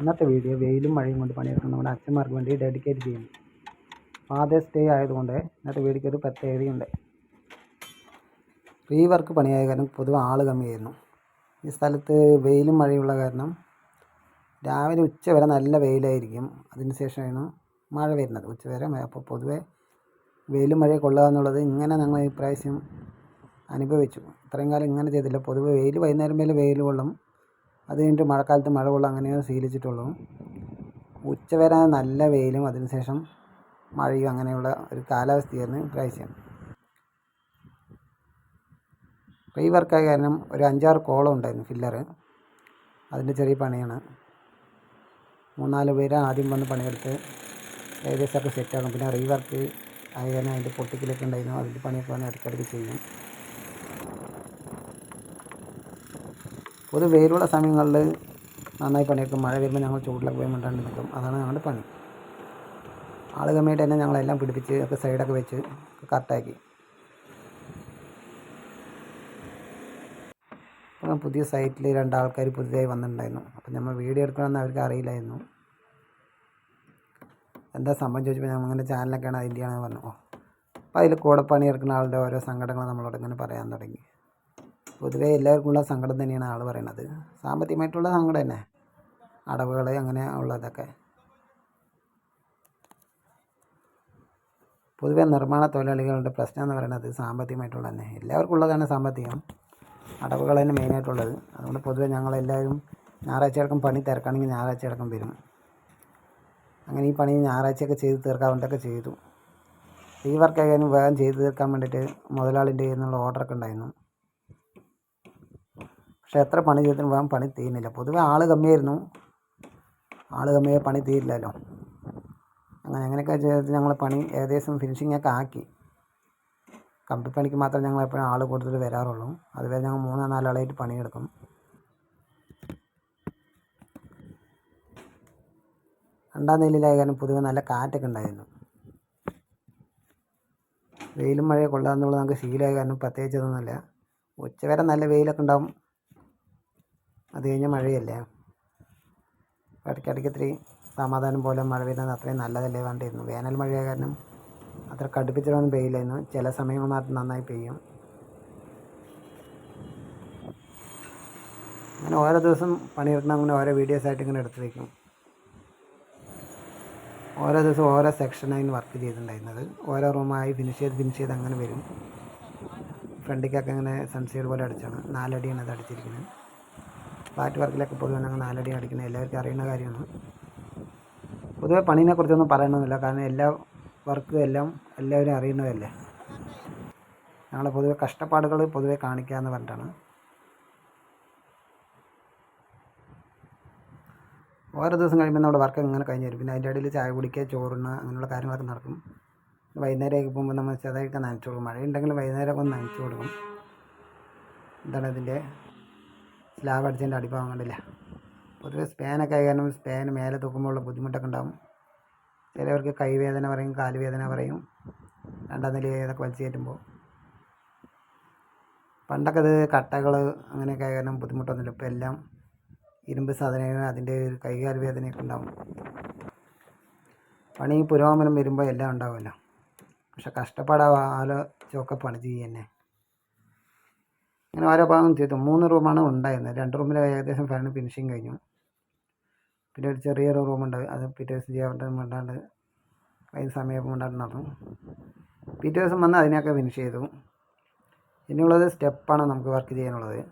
ഇന്നത്തെ വീഡിയോ വെയിലും മഴയും കൊണ്ട് പണിയെടുക്കുന്ന നമ്മുടെ അച്ഛന്മാർക്ക് വേണ്ടി ഡെഡിക്കേറ്റ് ചെയ്യുന്നു. ഫാദേഴ്സ് ഡേ ആയതുകൊണ്ട് ഇന്നത്തെ വീഡിയോയ്ക്ക് ഒരു പ്രത്യേകതയുണ്ട്. റീ വർക്ക് പണിയായ കാരണം പൊതുവെ ആൾ കമ്മിയായിരുന്നു. ഈ സ്ഥലത്ത് വെയിലും മഴയുള്ള കാരണം രാവിലെ ഉച്ച വരെ നല്ല വെയിലായിരിക്കും. അതിനുശേഷമാണ് മഴ വരുന്നത്. ഉച്ച വരെ മഴ. അപ്പോൾ പൊതുവെ വെയിലും മഴയെ കൊള്ളുക എന്നുള്ളത് ഇങ്ങനെ ഞങ്ങൾ ഇപ്രാവശ്യം അനുഭവിച്ചു. ഇത്രയും കാലം ഇങ്ങനെ ചെയ്തില്ല. പൊതുവെ വെയിൽ വൈകുന്നേരം മേലെ വെയിൽ കൊള്ളും. അത് കഴിഞ്ഞിട്ട് മഴക്കാലത്ത് മഴ കൊള്ളും അങ്ങനെയേ ശീലിച്ചിട്ടുള്ളൂ. ഉച്ച വരെ നല്ല വെയിലും അതിനുശേഷം മഴയും അങ്ങനെയുള്ള ഒരു കാലാവസ്ഥയായിരുന്നു ഇപ്രാവശ്യം. റീ വർക്കായ കാരണം ഒരു അഞ്ചാറ് കോളം ഉണ്ടായിരുന്നു ഫില്ലറ് അതിന്റെ ചെറിയ പണിയാണ്. മൂന്നാൽ പേര് ആദ്യം വന്ന് പണിയെടുത്ത് ഏകദേശമൊക്കെ സെറ്റാകും പിന്നെ റീവർക്ക് വർക്ക് അതിന്റെ പൊട്ടിക്കലൊക്കെ ഉണ്ടായിരുന്നു. അതിന്റെ പണിയൊക്കെ വന്ന് ഇടയ്ക്കിടയ്ക്ക് ചെയ്യും. പൊതു വെയിലുള്ള സമയങ്ങളിൽ നന്നായി പണിയെടുക്കും. മഴ വരുമ്പോൾ ഞങ്ങൾ ചൂടിലൊക്കെ പോയി മിണ്ടാണ്ട് നിൽക്കും. അതാണ് ഞങ്ങളുടെ പണി. ആൾ കമ്മിയായിട്ട് തന്നെ ഞങ്ങളെല്ലാം പിടിപ്പിച്ച് ഒക്കെ സൈഡൊക്കെ വെച്ച് കറക്റ്റാക്കി അപ്പം പുതിയ സൈറ്റിൽ രണ്ടാൾക്കാർ പുതിയതായി വന്നിട്ടുണ്ടായിരുന്നു. അപ്പം നമ്മൾ വീഡിയോ എടുക്കണമെന്ന് അവർക്ക് അറിയില്ലായിരുന്നു. എന്താ സംഭവം ചോദിച്ചപ്പോൾ ഞങ്ങൾ ഇങ്ങനെ ചാനലൊക്കെയാണ് അതിന്റെയാണ് പറഞ്ഞു. അപ്പോൾ അതിൽ കൂടെ പണിയെടുക്കുന്ന ആളുടെ ഓരോ സങ്കടങ്ങൾ നമ്മളോട് ഇങ്ങനെ പറയാൻ തുടങ്ങി. പൊതുവേ എല്ലാവർക്കുമുള്ള സങ്കടം തന്നെയാണ് ആൾ പറയണത്. സാമ്പത്തികമായിട്ടുള്ള സങ്കടം തന്നെ. അടവുകൾ അങ്ങനെ ഉള്ളതൊക്കെ. പൊതുവെ നിർമ്മാണ തൊഴിലാളികളുടെ പ്രശ്നം എന്ന് പറയുന്നത് സാമ്പത്തികമായിട്ടുള്ള തന്നെ. എല്ലാവർക്കും ഉള്ളതാണ് സാമ്പത്തികം. അടവുകൾ തന്നെ മെയിനായിട്ടുള്ളത് അതുകൊണ്ട് പൊതുവെ ഞങ്ങളെല്ലാവരും ഞായറാഴ്ച പണി തിരക്കാണെങ്കിൽ ഞായറാഴ്ച വരും. അങ്ങനെ ഈ പണി ഞായറാഴ്ചയൊക്കെ ചെയ്ത് തീർക്കാവേണ്ടൊക്കെ ചെയ്തു. ഈ വർക്കായാലും വേഗം ചെയ്ത് തീർക്കാൻ വേണ്ടിയിട്ട് മുതലാളിന്റെ കയ്യിൽ നിന്നുള്ള ഓർഡറൊക്കെ ഉണ്ടായിരുന്നു. പക്ഷേ എത്ര പണി ചെയ്തിട്ടും വേഗം പണി തീരുന്നില്ല. പൊതുവെ ആൾ കമ്മിയായിരുന്നു. ആൾ കമ്മിയായ പണി തീരില്ലല്ലോ. അങ്ങനെ അങ്ങനെയൊക്കെ ചെയ്തിട്ട് ഞങ്ങൾ പണി ഏകദേശം ഫിനിഷിംഗ് ഒക്കെ ആക്കി. കമ്പിപ്പണിക്ക് മാത്രം ഞങ്ങൾ എപ്പോഴും ആൾ കൂടുതൽ വരാറുള്ളൂ. അതുവരെ ഞങ്ങൾ മൂന്നോ നാലാളായിട്ട് പണിയെടുക്കും. രണ്ടാം നിലയിലായ കാരണം പൊതുവെ നല്ല കാറ്റൊക്കെ ഉണ്ടായിരുന്നു. വെയിലും മഴയൊക്കെ കൊള്ളാമെന്നുള്ളത് നമുക്ക് ശീലമായ കാരണം പ്രത്യേകിച്ച് ഇതൊന്നുമില്ല. ഉച്ചവരെ നല്ല വെയിലൊക്കെ ഉണ്ടാവും. അത് കഴിഞ്ഞാൽ മഴയല്ലേ? ഇടയ്ക്കിടയ്ക്ക് ഇത്തിരി സമാധാനം പോലെ മഴ വരുന്നത് അത്രയും നല്ലതല്ലേ വേണ്ടിയിരുന്നു വേനൽ മഴയായ കാരണം അത്ര കടുപ്പിച്ചിട്ടൊന്നും പെയ്യില്ലായിരുന്നു. ചില സമയങ്ങൾ മാത്രം നന്നായി പെയ്യും. അങ്ങനെ ഓരോ ദിവസം പണിയെടുക്കുന്ന അങ്ങനെ ഓരോ വീഡിയോസ് ആയിട്ട് ഇങ്ങനെ എടുത്ത് വയ്ക്കും ഓരോ ദിവസം ഓരോ സെക്ഷനായി വർക്ക് ചെയ്തിട്ടുണ്ടായിരുന്നത്. ഓരോ റൂമായി ഫിനിഷ് ചെയ്ത് ഫിനിഷ് ചെയ്ത് അങ്ങനെ വരും. ഫ്രണ്ടിക്കൊക്കെ അങ്ങനെ സൺസൈഡ് പോലെ അടിച്ചാണ്. നാലടിയാണ് അത് അടിച്ചിരിക്കുന്നത്. ഫ്ലാറ്റ് വർക്കിലൊക്കെ പൊതുവെ ഞങ്ങൾ നാലടി അടിക്കുന്നത് എല്ലാവർക്കും അറിയുന്ന കാര്യമാണ്. പൊതുവെ പണീനെ കുറിച്ചൊന്നും പറയണമെന്നില്ല കാരണം എല്ലാ വർക്കും എല്ലാം എല്ലാവരും അറിയുന്നതല്ലേ? ഞങ്ങൾ പൊതുവെ കഷ്ടപ്പാടുകൾ പൊതുവെ കാണിക്കുക എന്ന് പറഞ്ഞിട്ടാണ്. ഓരോ ദിവസം കഴിയുമ്പോൾ നമ്മുടെ വർക്ക് ഇങ്ങനെ കഴിഞ്ഞ് വരും. പിന്നെ അതിന്റെ ഇടയിൽ ചായ കുടിക്കുക ചോറുണ്ണ അങ്ങനെയുള്ള കാര്യങ്ങളൊക്കെ നടക്കും. വൈകുന്നേരമൊക്കെ പോകുമ്പോൾ നമ്മൾ ചെറുതായിട്ട് നനച്ചു കൊടുക്കും മഴ ഉണ്ടെങ്കിൽ വൈകുന്നേരമൊക്കെ ഒന്ന് നനച്ചു കൊടുക്കും. എന്താണ് ഇതിന്റെ സ്ലാബ് അടിച്ചതിന്റെ അടിഭാഗം കണ്ടില്ല. പൊതുവെ സ്പാനൊക്കെ ആയി കാരണം സ്പാൻ മേലെ തൂക്കുമ്പോഴുള്ള ബുദ്ധിമുട്ടൊക്കെ ഉണ്ടാകും ചിലവർക്ക് കൈവേദന പറയും കാലുവേദന പറയും രണ്ടാം നില ഏതൊക്കെ വലിച്ചു കയറ്റുമ്പോൾ. പണ്ടൊക്കെ അത് കട്ടകൾ അങ്ങനെയൊക്കെ ആയി കാരണം ബുദ്ധിമുട്ടൊന്നുമില്ല. ഇപ്പോൾ എല്ലാം ഇരുമ്പ് സാധനങ്ങൾ അതിന്റെ ഒരു കൈകാൽ വേദനയൊക്കെ ഉണ്ടാവും. പണി പുരോഗമനം വരുമ്പോൾ എല്ലാം ഉണ്ടാവുമല്ലോ. പക്ഷെ കഷ്ടപ്പാടാവാലോ ആലോചിച്ചൊക്കെ പണി ചെയ്യുക തന്നെ അങ്ങനെ ഓരോ ഭാഗം ചെയ്തു. മൂന്ന് റൂമാണ് ഉണ്ടായിരുന്നത്. രണ്ട് റൂമിൽ ഏകദേശം ഫാന് ഫിനിഷിങ് കഴിഞ്ഞു. പിന്നെ ഒരു ചെറിയൊരു റൂമുണ്ട് അത് പിറ്റേ ദിവസം ചെയ്യാൻ വേണ്ടാണ്ട് അതിന് സമയം കൊണ്ടാണ്ട് നടന്നു പിറ്റേ ദിവസം വന്ന് അതിനെയൊക്കെ ഫിനിഷ് ചെയ്തു. ഇനിയുള്ളത് സ്റ്റെപ്പാണ് നമുക്ക് വർക്ക് ചെയ്യാനുള്ളത്.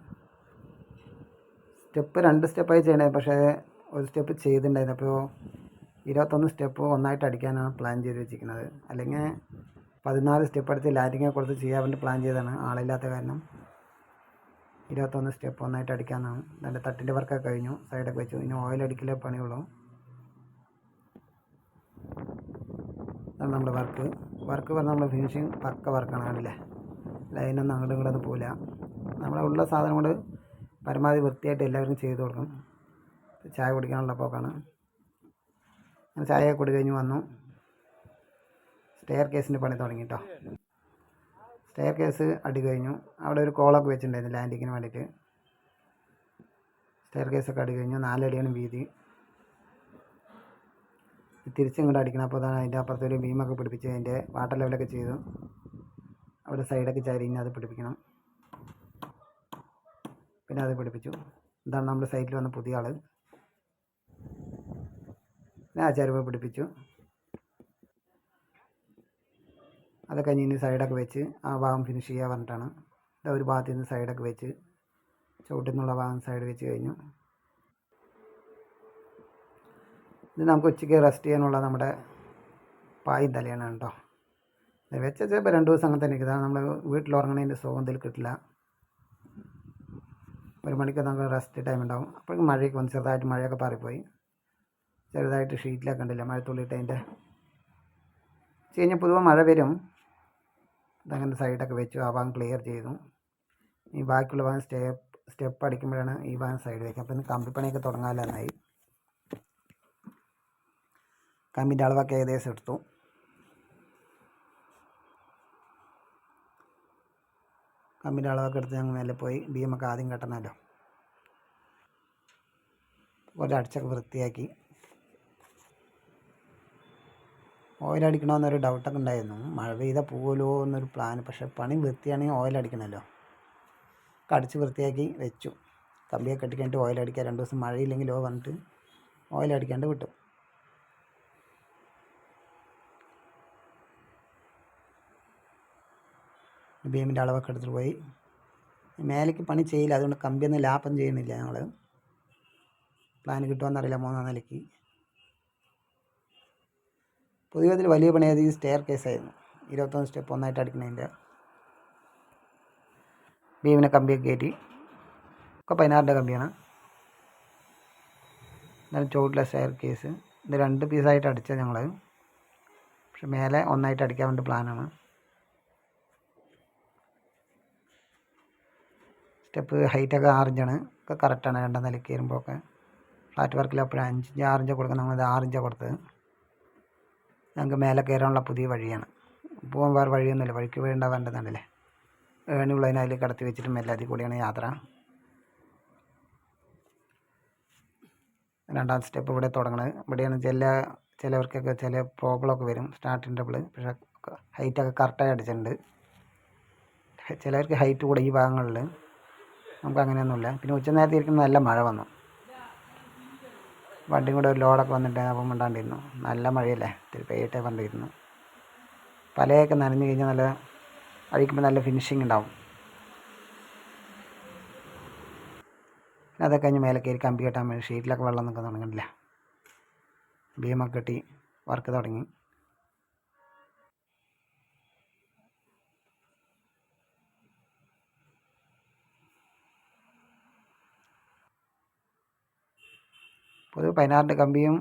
സ്റ്റെപ്പ് രണ്ട് സ്റ്റെപ്പായി ചെയ്യണേ പക്ഷേ ഒരു സ്റ്റെപ്പ് ചെയ്തിട്ടുണ്ടായിരുന്നു. അപ്പോൾ ഇരുപത്തൊന്ന് സ്റ്റെപ്പ് ഒന്നായിട്ട് അടിക്കാനാണ് പ്ലാൻ ചെയ്ത് വെച്ചിരിക്കുന്നത്. അല്ലെങ്കിൽ പതിനാല് സ്റ്റെപ്പ് അടിച്ച് ലാറ്റിങ്ങെ കൊടുത്ത് ചെയ്യാൻ വേണ്ടി പ്ലാൻ ചെയ്തതാണ്. ആളില്ലാത്ത കാരണം. ഇരുപത്തൊന്ന് സ്റ്റെപ്പ് ഒന്നായിട്ട് അടിക്കാമെന്നാണ് നല്ല തട്ടിന്റെ വർക്കൊക്കെ കഴിഞ്ഞു സൈഡൊക്കെ വെച്ചു. ഇനി ഓയിൽ അടിക്കലേ പണിയുള്ളൂ. ഇതാണ് നമ്മുടെ വർക്ക് വർക്ക് പറഞ്ഞാൽ നമ്മൾ ഫിനിഷിങ് പക്ക വർക്കാണ് അല്ലേ ലൈനൊന്നും അങ്ങോട്ടും ഇങ്ങോട്ടും പോല നമ്മളെ ഉള്ള സാധനം കൊണ്ട് പരമാവധി വൃത്തിയായിട്ട് എല്ലാവരും ചെയ്തു കൊടുക്കും. ചായ കുടിക്കാനുള്ള പോക്കാണ്. ചായ കുടി കഴിഞ്ഞ് വന്നു. സ്റ്റെയർ കേസിന്റെ പണി തുടങ്ങി കേട്ടോ സ്റ്റെയർ കേസ് അടി കഴിഞ്ഞു. അവിടെ ഒരു കോളൊക്കെ വെച്ചിട്ടുണ്ടായിരുന്നു ലാൻഡിങ്ങിന് വേണ്ടിയിട്ട്. സ്റ്റെയർ കേസൊക്കെ അടി കഴിഞ്ഞു. നാലടിയാണ് വീതി. തിരിച്ചിങ്ങോട്ട് അടിക്കണം. അപ്പോൾ അതാണ് അതിന്റെ അപ്പുറത്തൊരു ബീമൊക്കെ പിടിപ്പിച്ച് അതിന്റെ വാട്ടർ ലെവലൊക്കെ ചെയ്തു. അവിടെ സൈഡൊക്കെ ചരിഞ്ഞ് അത് പിടിപ്പിക്കണം. പിന്നെ അത് പിടിപ്പിച്ചു. ഇതാണ് നമ്മുടെ സൈറ്റിൽ വന്ന പുതിയ ആൾ പിന്നെ ആ ചരുവ് പിടിപ്പിച്ചു. അത് കഴിഞ്ഞ് സൈഡൊക്കെ വെച്ച് ആ ഭാഗം ഫിനിഷ് ചെയ്യാൻ പറഞ്ഞിട്ടാണ്. ഒരു ഭാഗത്ത് നിന്ന് സൈഡൊക്കെ വെച്ച് ചുവട്ടിൽ നിന്നുള്ള ഭാഗം സൈഡ് വെച്ച് കഴിഞ്ഞു. ഇത് നമുക്ക് ഉച്ചയ്ക്ക് റെസ്റ്റ് ചെയ്യാനുള്ള നമ്മുടെ പായും തലയാണ് കേട്ടോ. വെച്ച ചിലപ്പോൾ രണ്ട് ദിവസം അങ്ങനെ തന്നെ ഇതാണ് നമ്മൾ വീട്ടിൽ ഉറങ്ങണതിന്റെ സുഖം ഇതിൽ കിട്ടില്ല. ഒരു മണിക്ക് നമുക്ക് റെസ്റ്റ് ടൈം ഉണ്ടാവും. അപ്പോഴേക്കും മഴയൊക്കെ വന്ന് ചെറുതായിട്ട് മഴയൊക്കെ പാറിപ്പോയി. ചെറുതായിട്ട് ഷീറ്റിലൊക്കെ ഉണ്ടല്ലോ മഴത്തുള്ളിയിട്ട് അതിന്റെ. കഴിഞ്ഞാൽ പൊതുവെ മഴ വരും. ഇതങ്ങനെ സൈഡൊക്കെ വെച്ചു ആ ഭാഗം ക്ലിയർ ചെയ്തു. ഈ ബാക്കിയുള്ള ഭാഗം സ്റ്റെപ്പ് സ്റ്റെപ്പ് അടിക്കുമ്പോഴാണ് ഈ ഭാഗം സൈഡ് വയ്ക്കുക അപ്പം ഇന്ന് കമ്പിപ്പണിയൊക്കെ തുടങ്ങാമല്ലോ എന്നായി കമ്പിന്റെ അളവൊക്കെ ഏകദേശം എടുത്തു. കമ്പിന്റെ അളവൊക്കെ എടുത്ത് ഞങ്ങൾ മേലെ പോയി. ബീമൊക്കെ ആദ്യം കെട്ടണമല്ലോ. കുറച്ച് അടിച്ചൊക്കെ വൃത്തിയാക്കി. ഓയിലടിക്കണമെന്നൊരു ഡൗട്ടൊക്കെ ഉണ്ടായിരുന്നു. മഴ പെയ്താൽ പോകുമല്ലോ എന്നൊരു പ്ലാൻ പക്ഷേ പണി വൃത്തിയാണെങ്കിൽ ഓയിലടിക്കണമല്ലോ. ഒക്കെ അടിച്ച് വൃത്തിയാക്കി വെച്ചു. കമ്പിയൊക്കെ കെട്ടിക്കഴിഞ്ഞിട്ട് ഓയിലടിക്കുക. രണ്ട് ദിവസം മഴയില്ലെങ്കിലോ വന്നിട്ട് ഓയിലടിക്കാണ്ട് വിട്ടു. ബീമിന്റെ അളവൊക്കെ എടുത്തിട്ട് പോയി. മേലേക്ക് പണി ചെയ്യില്ല. അതുകൊണ്ട് കമ്പിയൊന്നും ലാപ്പം ചെയ്യുന്നില്ല ഞങ്ങൾ പ്ലാൻ കിട്ടുമെന്നറിയില്ല മൂന്നാം നിലയ്ക്ക്. പൊതുവെ ഇതിൽ വലിയ പണിയായത് ഈ സ്റ്റെയർ കേസായിരുന്നു ഇരുപത്തൊന്ന് സ്റ്റെപ്പ് ഒന്നായിട്ട് അടിക്കണതിന്റെ ബീമിനെ കമ്പിയൊക്കെ കയറ്റി. ഒക്കെ പതിനാറിന്റെ കമ്പിയാണ്. എന്നാലും ചുവട്ടിലെ സ്റ്റെയർ കേസ് ഇത് രണ്ട് പീസായിട്ട് അടിച്ചത് ഞങ്ങൾ പക്ഷെ മേലെ ഒന്നായിട്ട് അടിക്കാൻ വേണ്ടി പ്ലാനാണ് സ്റ്റെപ്പ് ഹൈറ്റൊക്കെ ആറിഞ്ചാണ് ഒക്കെ കറക്റ്റാണ് രണ്ടാം നിലയ്ക്ക് വരുമ്പോൾ ഒക്കെ ഫ്ലാറ്റ് വർക്കിൽ അപ്പോഴും അഞ്ചിഞ്ച് ആറിഞ്ച് കൊടുക്കുന്നത്. നമ്മളിത് ആറിഞ്ചാണ് കൊടുത്തത്. ഞങ്ങൾക്ക് മേലെ കയറാനുള്ള പുതിയ വഴിയാണ്. പോകാൻ വേറെ വഴിയൊന്നുമില്ല. വഴിക്ക് വേണ്ട വേണ്ടതാണല്ലേ ഏണിയുള്ളതിനെ അതിൽ കടത്തി വെച്ചിട്ട് മെല്ലെ അതിൽ കൂടിയാണ് യാത്ര. രണ്ടാം സ്റ്റെപ്പ് ഇവിടെ തുടങ്ങണത് ഇവിടെയാണ് ചില ചിലവർക്കൊക്കെ ചില പ്രോബ്ലമൊക്കെ വരും. സ്റ്റാർട്ടിങ് ട്രബിൾ പക്ഷേ ഹൈറ്റൊക്കെ കറക്റ്റായി അടിച്ചിട്ടുണ്ട്. ചിലവർക്ക് ഹൈറ്റ് കൂടെ ഈ ഭാഗങ്ങളിൽ നമുക്ക് അങ്ങനെയൊന്നുമില്ല. പിന്നെ ഉച്ച നേരത്തെ ഇരിക്കുന്ന നല്ല മഴ വന്നു. വണ്ടിയും കൂടെ ഒരു ലോഡൊക്കെ വന്നിട്ടുണ്ടായി അപ്പം മിണ്ടാണ്ടിരുന്നു. നല്ല മഴയല്ലേ? ഇത്തിരി പെയ്യട്ടെ പറഞ്ഞിരുന്നു. പലയൊക്കെ നനഞ്ഞു കഴിഞ്ഞാൽ നല്ല അഴിക്കുമ്പോൾ നല്ല ഫിനിഷിങ് ഉണ്ടാവും. പിന്നെ അതൊക്കെ കഴിഞ്ഞ് മേലെ കയറി കമ്പി കെട്ടാൻ വേണ്ടി ഷീറ്റിലൊക്കെ വെള്ളം നിൽക്കാൻ തുടങ്ങണില്ല ബീമൊക്കെ കെട്ടി വർക്ക് തുടങ്ങി. പൊതുവെ പതിനാറിന്റെ കമ്പിയും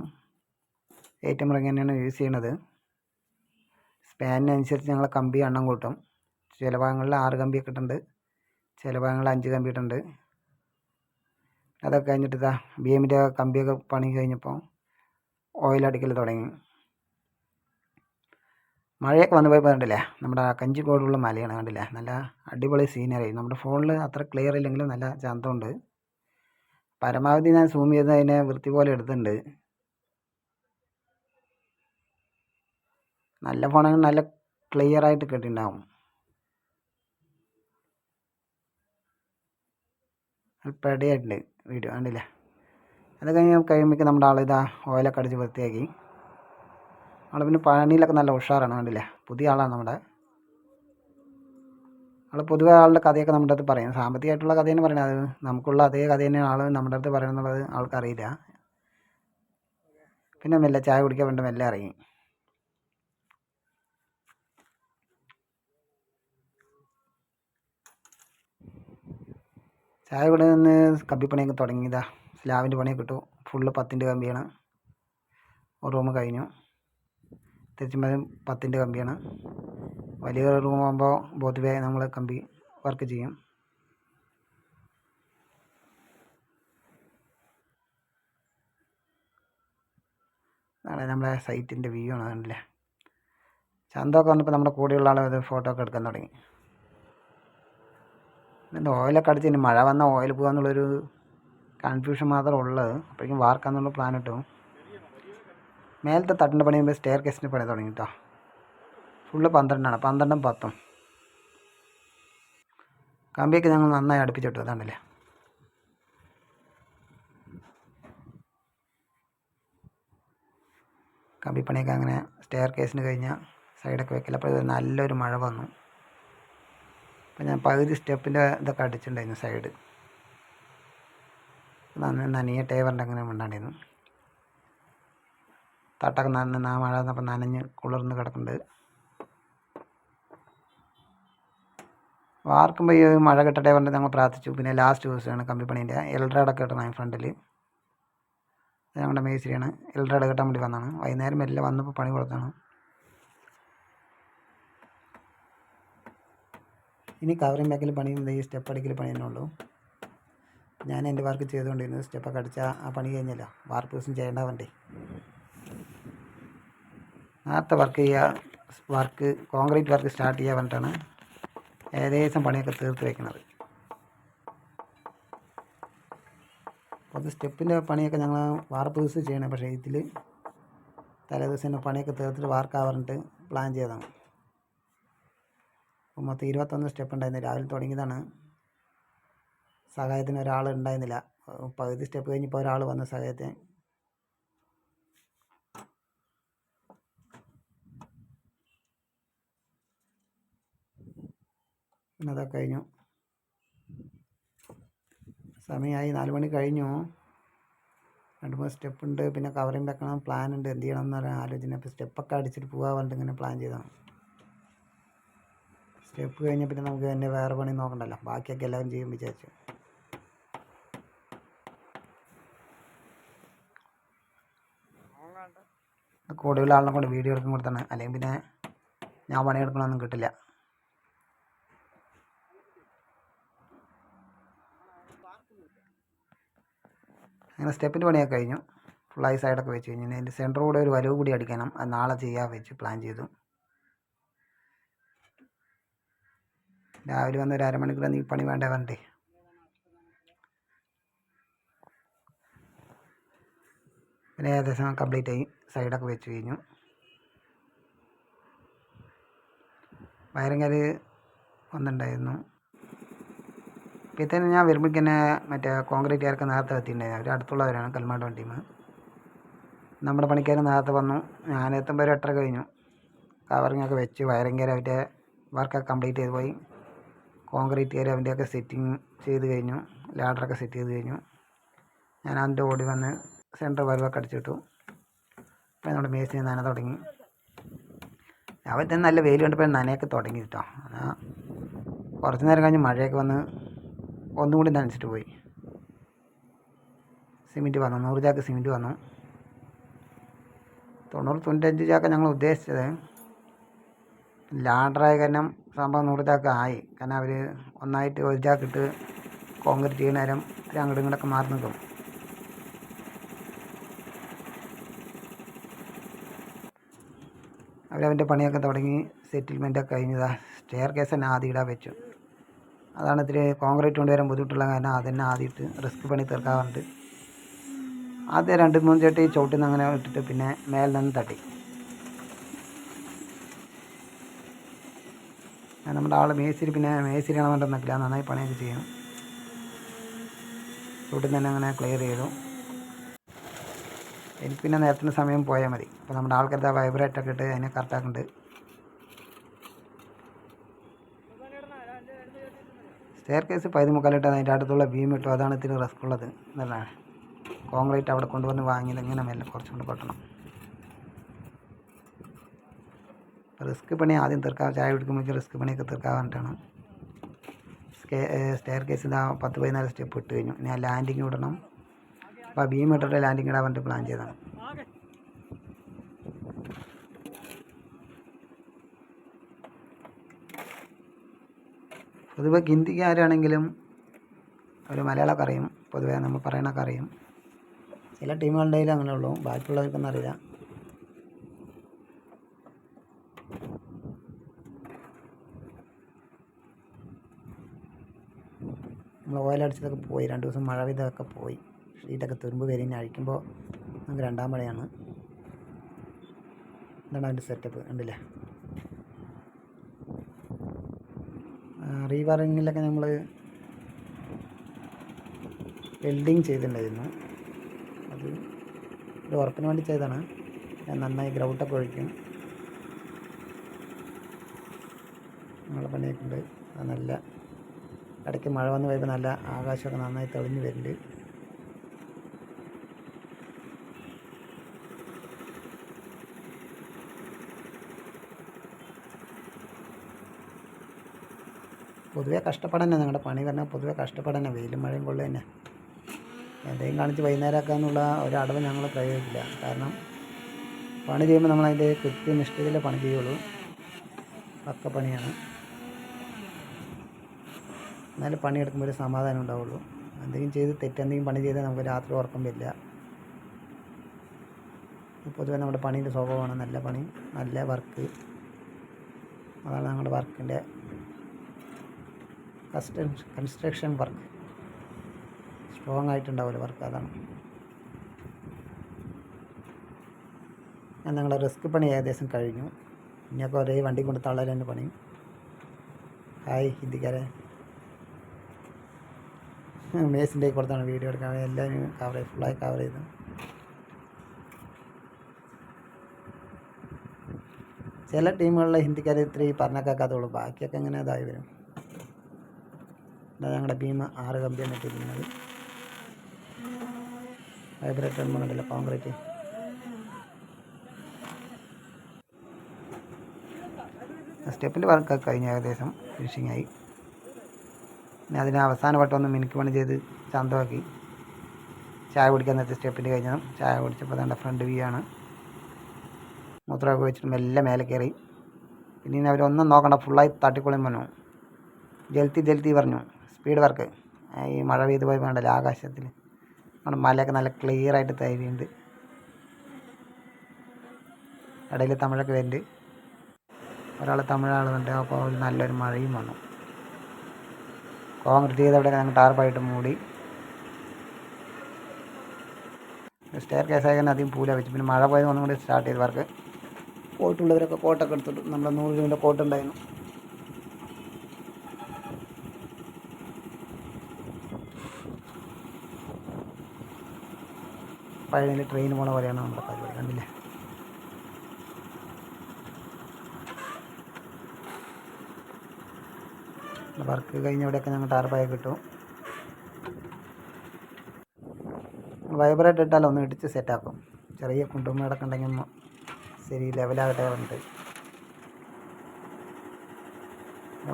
ഏറ്റവും മുറങ്ങി തന്നെയാണ് യൂസ് ചെയ്യണത് സ്പാനിനനുസരിച്ച് ഞങ്ങൾ കമ്പി എണ്ണം കൂട്ടും. ചില ഭാഗങ്ങളിൽ ആറ് കമ്പി ഇട്ടുണ്ട് ചില ഭാഗങ്ങളിൽ അഞ്ച് കമ്പി ഇട്ടുണ്ട് അതൊക്കെ കഴിഞ്ഞിട്ട് ഇതാ ബി എമ്മിന്റെ കമ്പിയൊക്കെ പണി കഴിഞ്ഞപ്പോൾ ഓയിലടിക്കൽ തുടങ്ങി. മഴയൊക്കെ വന്നു പോയപ്പോൾ കണ്ടില്ലേ നമ്മുടെ കഞ്ചിക്കോടുള്ള മലയാണ് കണ്ടില്ലേ നല്ല അടിപൊളി സീനറി നമ്മുടെ ഫോണിൽ അത്ര ക്ലിയർ ഇല്ലെങ്കിലും നല്ല ചന്തമുണ്ട് പരമാവധി ഞാൻ സൂം ചെയ്ത് അതിനെ വൃത്തി പോലെ എടുത്തിട്ടുണ്ട്. നല്ല ഫോണെങ്കിൽ നല്ല ക്ലിയർ ആയിട്ട് കിട്ടിയിട്ടുണ്ടാവും പെടയായിട്ടുണ്ട് വീഡിയോ കണ്ടില്ല? അത് കഴിഞ്ഞ് കഴിയുമ്പോഴേക്കും നമ്മുടെ ആളിതാ ഓയിലൊക്കെ അടിച്ച് വൃത്തിയാക്കി. ആൾ പിന്നെ പണിയിലൊക്കെ നല്ല ഉഷാറാണ് കണ്ടില്ലേ? പുതിയ ആളാണ് നമ്മുടെ. ആൾ പൊതുവെ ആളുടെ കഥയൊക്കെ നമ്മുടെ അടുത്ത് പറയും. സാമ്പത്തികമായിട്ടുള്ള കഥയെന്ന് തന്നെ പറയുന്നത് അത് നമുക്കുള്ള അതേ കഥ തന്നെയാണ് ആൾ നമ്മുടെ അടുത്ത് പറയണം എന്നുള്ളത് ആൾക്കറിയില്ല. പിന്നെ മെല്ലെ ചായ കുടിക്കാൻ വേണ്ടി മെല്ലെ ഇറങ്ങി. ചായ ഇവിടെ നിന്ന് കമ്പിപ്പണിയൊക്കെ തുടങ്ങിയതാ. സ്ലാബിന്റെ പണിയൊക്കെ കിട്ടും ഫുള്ള് പത്തിന്റെ കമ്പിയാണ്. റൂം കഴിഞ്ഞു. തിരിച്ചുമ്പോൾ പത്തിന്റെ കമ്പിയാണ്. വലിയ റൂം ആകുമ്പോൾ വേ നമ്മൾ കമ്പി വർക്ക് ചെയ്യും. അതാണ് നമ്മളെ സൈറ്റിന്റെ വ്യൂ ആണ് കണ്ടില്ലേ? ചന്തമൊക്കെ വന്നപ്പോൾ നമ്മുടെ കൂടെയുള്ള ആൾ അത് ഫോട്ടോ ഒക്കെ എടുക്കാൻ തുടങ്ങി. ഇതിന്റെ ഓയിലൊക്കെ അടിച്ച് മഴ വന്നാൽ ഓയിൽ പോകാന്നുള്ളൊരു കൺഫ്യൂഷൻ മാത്രമേ ഉള്ളത്. അപ്പോഴേക്കും വാർക്കാന്നുള്ള പ്ലാൻ ഇട്ടു. മേലത്തെ തട്ടിന്റെ പണി ചെയ്യുമ്പോൾ സ്റ്റെയർ കേസിന്റെ പണി തുടങ്ങി കേട്ടോ ഫുള്ള് പന്ത്രണ്ടാണ്. പന്ത്രണ്ടും പത്തും. കമ്പിയൊക്കെ ഞങ്ങൾ നന്നായി അടുപ്പിച്ചിട്ടു അതാണല്ലേ? കമ്പിപ്പണിയൊക്കെ അങ്ങനെ സ്റ്റെയർ കേസിന് കഴിഞ്ഞ സൈഡൊക്കെ വെക്കില്ല അപ്പോൾ ഇത് നല്ലൊരു മഴ വന്നു. അപ്പോൾ ഞാൻ പകുതി സ്റ്റെപ്പിന്റെ ഇതൊക്കെ അടിച്ചിട്ടുണ്ടായിരുന്നു സൈഡ് നന്ന ടേവറിന്റെ അങ്ങനെ മിണ്ടാണ്ടിരുന്നു തട്ടൊക്കെ നന്ന ആ മഴ നിന്നപ്പോൾ നനഞ്ഞ് കുളിർന്ന് കിടക്കുന്നുണ്ട്. വാർക്കുമ്പോൾ ഈ മഴ കിട്ടട്ടെ പറഞ്ഞിട്ട് ഞങ്ങൾ പ്രാർത്ഥിച്ചു. പിന്നെ ലാസ്റ്റ് ദിവസമാണ് കമ്പിപ്പണീന്റെ. എൽഡ്രാഡൊക്കെ കിട്ടണം ഫ്രണ്ടിൽ ഞങ്ങളുടെ മേസ്ത്രിയാണ്. എൽഡ്രാഡ് കിട്ടാൻ വേണ്ടി വന്നതാണ്. വൈകുന്നേരം എല്ലാം വന്നപ്പോൾ പണി കൊടുത്താണ്. ഇനി കവറിംഗ് ബാക്കിൽ പണിയും ഈ സ്റ്റെപ്പ് അടിക്കൽ പണി ഉള്ളൂ. ഞാൻ എന്റെ വർക്ക് ചെയ്തുകൊണ്ടിരുന്നത് സ്റ്റെപ്പൊക്കെ അടിച്ചാൽ ആ പണി കഴിഞ്ഞല്ലോ. വാർപ്പ് ദിവസം ചെയ്യേണ്ട വേണ്ടേ നേരത്തെ വർക്ക് ചെയ്യുക വർക്ക് കോൺക്രീറ്റ് വർക്ക് സ്റ്റാർട്ട് ചെയ്യാൻ വേണ്ടിയിട്ടാണ് ഏകദേശം പണിയൊക്കെ തീർത്ത് വയ്ക്കുന്നത് കുറച്ച് സ്റ്റെപ്പിന്റെ പണിയൊക്കെ ഞങ്ങൾ വാർപ്പ് ദിവസം ചെയ്യണേ. പക്ഷേ ഇതിൽ തലേ ദിവസം തന്നെ പണിയൊക്കെ തീർത്തിട്ട് വാർക്കാൻ പറഞ്ഞിട്ട് പ്ലാൻ ചെയ്തതാണ്. അപ്പോൾ മൊത്തം ഇരുപത്തൊന്ന് സ്റ്റെപ്പ് ഉണ്ടായിരുന്നു. രാവിലെ തുടങ്ങിയതാണ്. സഹായത്തിന് ഒരാൾ ഉണ്ടായിരുന്നില്ല പകുതി സ്റ്റെപ്പ് കഴിഞ്ഞപ്പോൾ ഒരാൾ വന്ന സഹായത്തിന്. അതൊക്കെ കഴിഞ്ഞു. സമയമായി നാല് മണി കഴിഞ്ഞു. രണ്ട് മൂന്ന് സ്റ്റെപ്പ് ഉണ്ട് പിന്നെ കവറിംഗ് വെക്കണം പ്ലാൻ ഉണ്ട്. എന്ത് ചെയ്യണം എന്ന് പറയാൻ ആലോചന അപ്പോൾ സ്റ്റെപ്പൊക്കെ അടിച്ചിട്ട് പോകാൻ പറഞ്ഞിട്ട് ഇങ്ങനെ പ്ലാൻ ചെയ്താണ് സ്റ്റെപ്പ് കഴിഞ്ഞാൽ പിന്നെ നമുക്ക് തന്നെ വേറെ പണി നോക്കണ്ടല്ലോ. ബാക്കിയൊക്കെ എല്ലാവരും ചെയ്യും വിചാരിച്ചു. കൂടുതലാളിനെ ആളിനെ കൊണ്ട് വീഡിയോ എടുക്കും കൊടുത്താണ് അല്ലെങ്കിൽ പിന്നെ ഞാൻ പണിയെടുക്കണമെന്നും കിട്ടില്ല. അങ്ങനെ സ്റ്റെപ്പിന്റെ പണിയൊക്കെ കഴിഞ്ഞു. ഫുൾ ഫുള്ളായി സൈഡൊക്കെ വെച്ച് കഴിഞ്ഞു. ഇനി അതിന്റെ സെന്റർ കൂടെ ഒരു വരവ് കൂടി അടിക്കണം. അത് നാളെ ചെയ്യാൻ വെച്ച് പ്ലാൻ ചെയ്തു. രാവിലെ വന്ന ഒരു അരമണിക്കൂർ നീ പണി വേണ്ട വേണ്ടേ പിന്നെ ഏകദേശം കംപ്ലീറ്റ് ആയി. സൈഡൊക്കെ വെച്ച് കഴിഞ്ഞു. വയറിങ്ങൽ വന്നിട്ടുണ്ടായിരുന്നു പിന്നെ ഞാൻ വരുമ്പോഴേക്ക് തന്നെ മറ്റേ കോൺക്രീറ്റ് ചേർക്കാൻ നേരത്തെ എത്തിയിട്ടുണ്ടായിരുന്നു. അവർ അടുത്തുള്ളവരാണ് കൽമാണ്ടം ടീം നമ്മുടെ പണിക്കാർ നേരത്തെ വന്നു. ഞാൻ എത്തുമ്പോൾ ഒരു എട്ടര കഴിഞ്ഞു. കവറിങ്ങൊക്കെ വെച്ച് വയറിങ് കയറി അവന്റെ വർക്കൊക്കെ കംപ്ലീറ്റ് ചെയ്ത് പോയി. കോൺക്രീറ്റ് കയറി അവന്റെയൊക്കെ സെറ്റിങ് ചെയ്ത് കഴിഞ്ഞു. ലാഡറൊക്കെ സെറ്റ് ചെയ്ത് കഴിഞ്ഞു. ഞാൻ അതിന്റെ ഓടി വന്ന് സെന്റർ വരവൊക്കെ അടിച്ചിട്ടു. അപ്പോൾ നമ്മുടെ മേസിന് നന തുടങ്ങി. രാവിലെ തന്നെ നല്ല വെയിൽ കണ്ടപ്പോൾ നനയൊക്കെ തുടങ്ങി എന്നാൽ കുറച്ച് നേരം കഴിഞ്ഞ് മഴയൊക്കെ വന്ന് ഒന്നും കൂടി നനച്ചിട്ട് പോയി. സിമെന്റ് വന്നു. നൂറ് ചാക്ക് സിമെന്റ് വന്നു. തൊണ്ണൂറ് തൊണ്ണൂറ്റഞ്ച് ചാക്ക ഞങ്ങൾ ഉദ്ദേശിച്ചത്. ലാഡറായ കാരണം സംഭവം നൂറ് ചാക്ക് ആയി. കാരണം അവർ ഒന്നായിട്ട് ഒരു ചാക്ക് ഇട്ട് കോൺക്രീറ്റ് ചെയ്യുന്ന നേരം അവർ അങ്ങോട്ടും ഇങ്ങോട്ടൊക്കെ മാറി നിൽക്കും. അവരവന്റെ പണിയൊക്കെ തുടങ്ങി. സെറ്റിൽമെന്റൊക്കെ കഴിഞ്ഞതാ. സ്റ്റെയർ കേസ് തന്നെ ആദ്യം ഇടാൻ വെച്ചു. അതാണ് ഇത്തിരി കോൺക്രീറ്റ് കൊണ്ടുവരാൻ ബുദ്ധിമുട്ടുള്ള കാരണം. അതന്നെ ആദ്യമായിട്ട് റിസ്ക് പണി തീർക്കാറുണ്ട്. ആദ്യം രണ്ട് മൂന്ന് ചട്ടി ചവിട്ടിൽ നിന്ന് അങ്ങനെ ഇട്ടിട്ട് പിന്നെ മേലിൽ നിന്ന് തട്ടി. നമ്മുടെ ആൾ മേസിരി പിന്നെ മേസിരി ആണെന്നുണ്ടെന്നില്ല നന്നായി പണിയൊക്കെ ചെയ്യും. ചൂട്ടിൽ തന്നെ അങ്ങനെ ക്ലിയർ ചെയ്തു. എനിക്ക് പിന്നെ നേരത്തിന് സമയം പോയാൽ മതി. അപ്പോൾ നമ്മുടെ ആൾക്കാരുടെ വൈബ്രേറ്റ് ഒക്കെ ഇട്ട് അതിനെ കറക്റ്റാക്കുന്നുണ്ട് സ്റ്റെയർ കേസ് പൈതി മുക്കാലിട്ട് അതിന്റെ അടുത്തുള്ള ബീം ഇട്ടു. അതാണ് ഇത്തിരി റിസ്ക് ഉള്ളത്. എന്നുള്ളതാണ് കോൺക്രീറ്റ് അവിടെ കൊണ്ടുവന്ന് വാങ്ങിയത് ഇങ്ങനെ മെല്ലെ കുറച്ചുകൊണ്ട് കൂടി കൊട്ടണം റിസ്ക് പണി ആദ്യം തീർക്കാൻ ചായ കുടിക്കുമ്പോൾ റിസ്ക് പണിയൊക്കെ തീർക്കാൻ വേണ്ടിയിട്ടാണ്. സ്റ്റെയർ കേസ് ഇതാ പത്ത് പതിനാല് സ്റ്റെപ്പ് ഇട്ട് കഴിഞ്ഞു. ഇനി ആ ലാൻഡിങ് വിടണം അപ്പോൾ ബീം ഇട്ടിട്ട് ലാൻഡിങ് ഇടാൻ വേണ്ടി പ്ലാൻ ചെയ്തതാണ്. പൊതുവെ ഹിന്ദിക്കാരാണെങ്കിലും അവർ മലയാളമൊക്കെ അറിയും. പൊതുവേ നമ്മൾ പറയണൊക്കെ അറിയും. ചില ടീമുകളുടെ അങ്ങനെ ഉള്ളൂ ബാക്കിയുള്ളവർക്കൊന്നും അറിയില്ല. നമ്മൾ ഓയിലടിച്ചതൊക്കെ പോയി. രണ്ട് ദിവസം മഴ പെയ്തതൊക്കെ പോയി. ഷീറ്റൊക്കെ തുരുമ്പ് വരി അഴിക്കുമ്പോൾ നമുക്ക് രണ്ടാം മഴയാണ്. എന്താണ് അതിന്റെ സെറ്റപ്പ് കണ്ടില്ലേ? റീവറിങ്ങിലൊക്കെ നമ്മൾ വെൽഡിങ് ചെയ്തിട്ടുണ്ടായിരുന്നു. അത് ഒരു ഉറപ്പിന് വേണ്ടി ചെയ്തതാണ്. ഞാൻ നന്നായി ഗ്രൗട്ടൊക്കെ ഒഴിക്കും. നമ്മളെ പണിയൊക്കെ ഉണ്ട്. നല്ല ഇടയ്ക്ക് മഴ വന്ന് പോയപ്പോൾ നല്ല ആകാശമൊക്കെ നന്നായി തെളിഞ്ഞ് വരുന്നുണ്ട് പൊതുവേ കഷ്ടപ്പാട് നിങ്ങളുടെ പണി പറഞ്ഞാൽ പൊതുവേ കഷ്ടപ്പാട് തന്നെ വെയിലും മഴയും കൊള്ളു തന്നെ എന്തെങ്കിലും കാണിച്ച് വൈകുന്നേരമാക്കാന്നുള്ള ഒരു അടവ് ഞങ്ങൾ പ്രയോഗിക്കില്ല. കാരണം പണി ചെയ്യുമ്പോൾ നമ്മളതിന്റെ കൃത്യനിഷ്ഠയിലെ പണി ചെയ്യുള്ളൂ. പക്ക പണിയാണ്. എന്നാലും പണിയെടുക്കുമ്പോൾ ഒരു സമാധാനം ഉണ്ടാവുള്ളൂ. എന്തെങ്കിലും ചെയ്ത് തെറ്റെന്തെങ്കിലും പണി ചെയ്താൽ നമുക്ക് രാത്രി ഉറക്കം വരില്ല. പൊതുവെ നമ്മുടെ പണീന്റെ സ്വഭാവമാണ്. നല്ല പണി നല്ല വർക്ക്. അതാണ് ഞങ്ങളുടെ വർക്കിന്റെ കൺസ്ട്രക്ഷൻ വർക്ക് സ്ട്രോങ് ആയിട്ടുണ്ടാവില്ല വർക്ക് അതാണ്. ഞാൻ നിങ്ങളെ റിസ്ക് പണി ഏകദേശം കഴിഞ്ഞു. ഇനിയൊക്കെ ഒരേ വണ്ടി കൊണ്ട് തള്ളൽ തന്നെ പണി. ഹായ് ഹിന്ദിക്കാരെ മേസിന്റെ കൊടുത്താണ് വീഡിയോ എടുക്കാൻ. എല്ലാവരും കവർ ചെയ്ത് ഫുള്ളായി കവർ ചെയ്തു. ചില ടീമുകളിലെ ഹിന്ദിക്കാർ ഇത്രയും പറഞ്ഞേക്കാക്കാത്തുള്ളൂ ബാക്കിയൊക്കെ ഇങ്ങനെ ഇതായി വരും? ഇതാ ഞങ്ങളുടെ ഭീമ ആറ് കമ്പിയാണ് ഇട്ടിരിക്കുന്നത്. വൈബ്രേറ്റ് ഒന്നും കണ്ടില്ല കോൺക്രീറ്റ് സ്റ്റെപ്പിന്റെ വർക്കൊക്കെ കഴിഞ്ഞ് ഏകദേശം ഫിനിഷിംഗ് ആയി. പിന്നെ അതിന് അവസാന വട്ടം ഒന്ന് മിനുക്ക് പണി ചെയ്ത് ചന്തമാക്കി ചായ കുടിക്കാൻ നേരത്തെ സ്റ്റെപ്പിന്റെ കഴിഞ്ഞതും ചായ കുടിച്ചപ്പോൾ തന്നെ ഫ്രണ്ട് വ്യൂ ആണ്. മൂത്രമൊക്കെ വെച്ചിട്ട് മെല്ലെ മേലെ കയറി. പിന്നെ അവരൊന്നും നോക്കണ്ട ഫുള്ളായി തട്ടിക്കൊള്ളി പറഞ്ഞു. ജൽത്തി ജൽത്തി പറഞ്ഞു. Speed work. ഈ മഴ പെയ്ത് പോയി വേണ്ടല്ലോ ആകാശത്തിൽ നമ്മുടെ മലയൊക്കെ നല്ല ക്ലിയർ ആയിട്ട് തരുന്നുണ്ട് ഇടയിൽ തമിഴൊക്കെ വരുന്നുണ്ട് ഒരാൾ തമിഴാളുണ്ട് അപ്പോൾ നല്ലൊരു മഴയും വന്നു. കോൺക്രീറ്റ് ചെയ്ത് അവിടെ ഞങ്ങൾ ടാർപ്പായിട്ട് മൂടി. സ്റ്റെയർ കേസായാലും അധികം പൂല വെച്ചു. പിന്നെ മഴ പോയത് ഒന്നും കൂടി സ്റ്റാർട്ട് ചെയ്ത് വർക്ക് കോട്ടുള്ളവരൊക്കെ കോട്ടൊക്കെ എടുത്തിട്ട്. നമ്മുടെ നൂറ് രൂപ കോട്ടുണ്ടായിരുന്നു. പഴയ ട്രെയിൻ പോണ പോലെയാണ് നമ്മുടെ പരിപാടി. കണ്ടില്ലേ? വർക്ക് കഴിഞ്ഞവിടെയൊക്കെ ഞങ്ങൾ ടാർപ്പായി കിട്ടും വൈബ്രേറ്റ് ഇട്ടാലോ ഒന്ന് ഇടിച്ച് സെറ്റാക്കും ചെറിയ കുണ്ടുമ്മടക്കം ഉണ്ടെങ്കിൽ ശരി ലെവലാകട്ടെ പറഞ്ഞിട്ട്.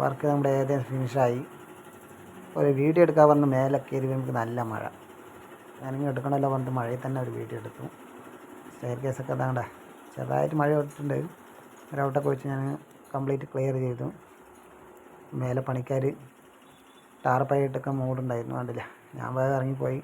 വർക്ക് നമ്മുടെ ഏകദേശം ഫിനിഷായി ഒരു വീഡിയോ എടുക്കാൻ പറഞ്ഞ് മേലെ കയറി നമുക്ക് നല്ല മഴ. ഞാനിങ്ങനെ എടുക്കണമല്ലോ പറഞ്ഞിട്ട് മഴയിൽ തന്നെ ഒരു വീഡിയോ എടുത്തു. സ്റ്റെയർ കേസൊക്കെ അതാണ്ട ചെറുതായിട്ട് മഴ തൊട്ടിട്ടുണ്ട് ഒരവിട്ടൊക്കെ വെച്ച് ഞാൻ കംപ്ലീറ്റ് ക്ലിയർ ചെയ്തു. മേലെ പണിക്കാർ ടാർപ്പായിട്ടൊക്കെ മൂടുണ്ടായിരുന്നു കണ്ടില്ല? ഞാൻ വേഗം ഇറങ്ങിപ്പോയി.